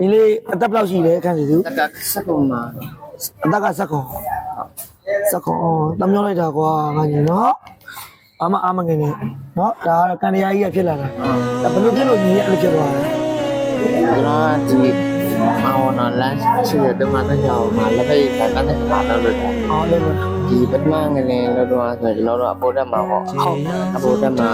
ဒီလေးအသက်ဘယ်လောက်ရှိလဲခန့်စီသူတက်ကစက်ကုန်မှာအသက်ကစက်ကွန်စက်ကွန်အော်တမျိုးလိုက်တာကွာငါကြီးနော်အမအမငယ်နေနော်ဒါကတော့ကန်တရားကြီးကဖြစ်လာတာဒါဘယ်လိုဖြစ်လို့ညီရအဲ့လိုဖြစ်သွားလဲကျွန်တော်ကဒီ မောင်နော်လမ်းချီတဲ့မှာတော့ကြောင်မှာလက်ဖိတ်ကတန်းတဲ့မှာတော့လို့အော်လို့လို့ဒီပထမငလင်လို့တော့ဆိုကျွန်တော်တို့အပေါ်တက်မှာပေါ့ဟုတ်အပေါ်တက်မှာ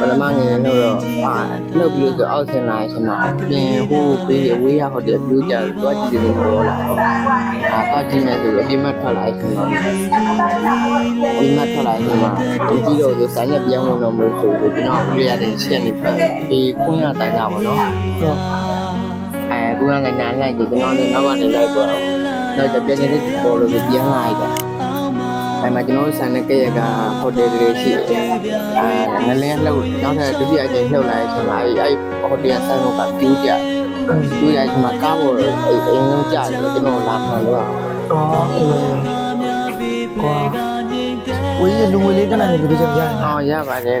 ပထမငလင်လို့တော့ဟာလှုပ်ပြီးတော့အောက်ဆင်လာရှင်မှာပြင်ဟိုပေးအဝေးရဟိုတဲ့ပြူကြတော့ကြည့်တယ်လို့လာအာတော့ကြည့်နေဆိုတော့ဒီမတ်ထွက်လာရှင်ဒီမတ်ထွက်လာရှင်မှာဒီကြည့်တော့ဆိုဆိုင်ရပြောင်းလို့တော့မလို့ဆိုတော့ကျွန်တော်ပြရတဲ့ရှက်နေဖက်ဒီခွင့်ရတိုင်းတာပေါ့နော်ဟုတ် အဲကူကငနာလိုက်ဒီကျွန်တော်လည်းနောက်ကနေလိုက်တော့တော့ကြပြင်းနေတဲ့ပေါ်လို့ပြန်လာလိုက်တာအဲမှာကျွန်တော်ဆန်တဲ့ကရကဟိုတယ်လေးရှိတယ်အဲငလင်းလှုပ်နောက်ထပ်ဒုတိယအကြိမ်လှုပ်လာတဲ့အချိန်မှာအဲအဲဟိုတယ်ဆန်ကပြူးကြပြူးရချိန်မှာကားပေါ်အဲအင်းလုံးကြတယ်ကျွန်တော်လာမှလို့အော်အေးကွာဝေးလူငွေလေးတက်နိုင်တယ်ဒီလိုချက်ရရင်အော်ရပါတယ်